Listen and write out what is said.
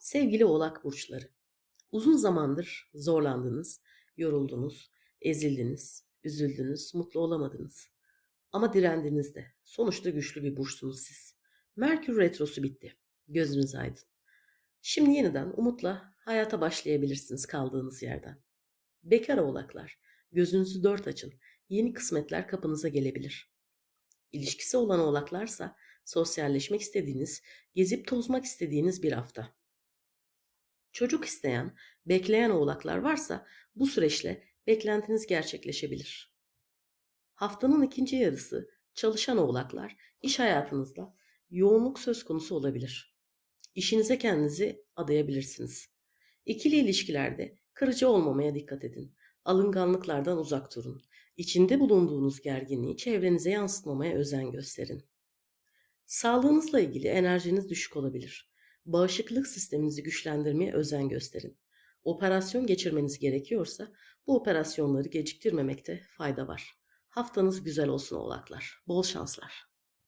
Sevgili Oğlak burçları, uzun zamandır zorlandınız, yoruldunuz, ezildiniz, üzüldünüz, mutlu olamadınız. Ama direndiniz de. Sonuçta güçlü bir burçsunuz siz. Merkür retrosu bitti. Gözünüz aydın. Şimdi yeniden umutla hayata başlayabilirsiniz kaldığınız yerden. Bekar oğlaklar, gözünüzü dört açın. Yeni kısmetler kapınıza gelebilir. İlişkisi olan oğlaklarsa sosyalleşmek istediğiniz, gezip tozmak istediğiniz bir hafta. Çocuk isteyen, bekleyen oğlaklar varsa bu süreçle beklentiniz gerçekleşebilir. Haftanın ikinci yarısı çalışan oğlaklar iş hayatınızda yoğunluk söz konusu olabilir. İşinize kendinizi adayabilirsiniz. İkili ilişkilerde kırıcı olmamaya dikkat edin. Alınganlıklardan uzak durun. İçinde bulunduğunuz gerginliği çevrenize yansıtmamaya özen gösterin. Sağlığınızla ilgili enerjiniz düşük olabilir. Bağışıklık sisteminizi güçlendirmeye özen gösterin. Operasyon geçirmeniz gerekiyorsa bu operasyonları geciktirmemekte fayda var. Haftanız güzel olsun oğlaklar. Bol şanslar.